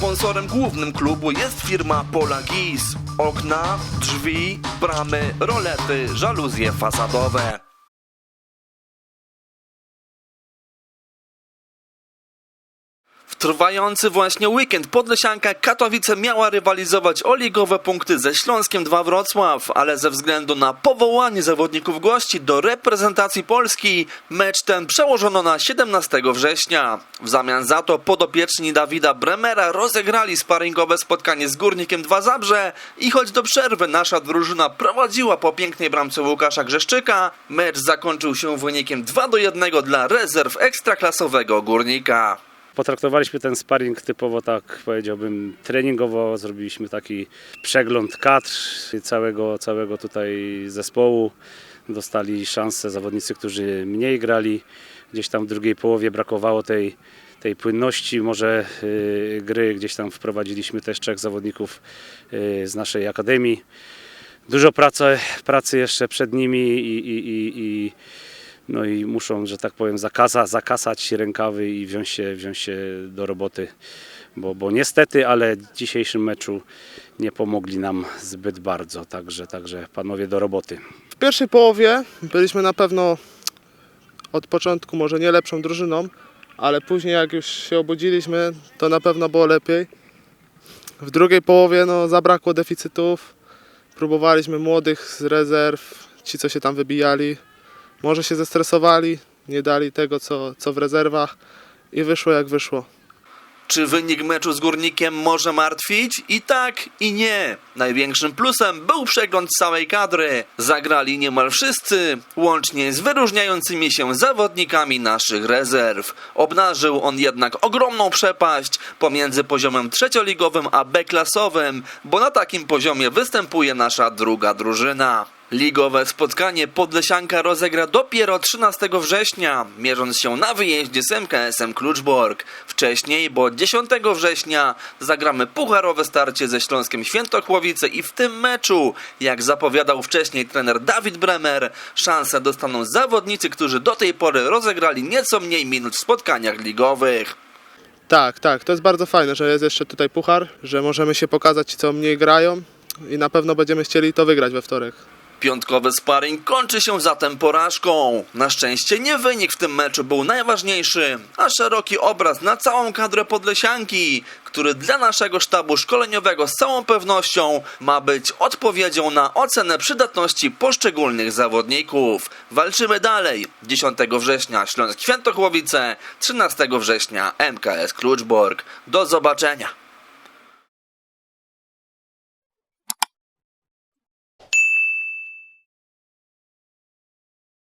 Sponsorem głównym klubu jest firma Pola Gis. Okna, drzwi, bramy, rolety, żaluzje fasadowe. W trwający właśnie weekend Podlesianka Katowice miała rywalizować o ligowe punkty ze Śląskiem 2 Wrocław, ale ze względu na powołanie zawodników gości do reprezentacji Polski mecz ten przełożono na 17 września. W zamian za to podopieczni Dawida Bremera rozegrali sparingowe spotkanie z Górnikiem 2 Zabrze i choć do przerwy nasza drużyna prowadziła po pięknej bramce Łukasza Grzeszczyka, mecz zakończył się wynikiem 2 do 1 dla rezerw ekstraklasowego Górnika. Potraktowaliśmy ten sparring typowo, tak powiedziałbym, treningowo. Zrobiliśmy taki przegląd kadr całego, całego tutaj zespołu. Dostali szansę zawodnicy, którzy mniej grali. Gdzieś tam w drugiej połowie brakowało tej, tej płynności, może y, gry. Gdzieś tam wprowadziliśmy też trzech zawodników y, z naszej akademii. Dużo pracy, pracy jeszcze przed nimi i, i, i, i no i muszą, że tak powiem, zakasa, zakasać rękawy i wziąć się, wziąć się do roboty, bo, bo niestety, ale w dzisiejszym meczu nie pomogli nam zbyt bardzo, także, także panowie do roboty. W pierwszej połowie byliśmy na pewno od początku może nie lepszą drużyną, ale później jak już się obudziliśmy, to na pewno było lepiej. W drugiej połowie no, zabrakło deficytów. Próbowaliśmy młodych z rezerw, ci co się tam wybijali. Może się zestresowali, nie dali tego co, co w rezerwach i wyszło jak wyszło. Czy wynik meczu z Górnikiem może martwić? I tak, i nie. Największym plusem był przegląd całej kadry. Zagrali niemal wszyscy, łącznie z wyróżniającymi się zawodnikami naszych rezerw. Obnażył on jednak ogromną przepaść pomiędzy poziomem trzecioligowym a B-klasowym, bo na takim poziomie występuje nasza druga drużyna. Ligowe spotkanie Podlesianka rozegra dopiero 13 września, mierząc się na wyjeździe z MKS-em Kluczbork. Wcześniej, bo 10 września, zagramy pucharowe starcie ze Śląskiem Świętochłowice i w tym meczu, jak zapowiadał wcześniej trener Dawid Bremer, szansę dostaną zawodnicy, którzy do tej pory rozegrali nieco mniej minut w spotkaniach ligowych. Tak, tak, to jest bardzo fajne, że jest jeszcze tutaj puchar, że możemy się pokazać co mniej grają i na pewno będziemy chcieli to wygrać we wtorek. Piątkowy sparring kończy się zatem porażką. Na szczęście nie wynik w tym meczu był najważniejszy, a szeroki obraz na całą kadrę Podlesianki, który dla naszego sztabu szkoleniowego z całą pewnością ma być odpowiedzią na ocenę przydatności poszczególnych zawodników. Walczymy dalej. 10 września Śląsk Świętochłowice, 13 września MKS Kluczbork. Do zobaczenia.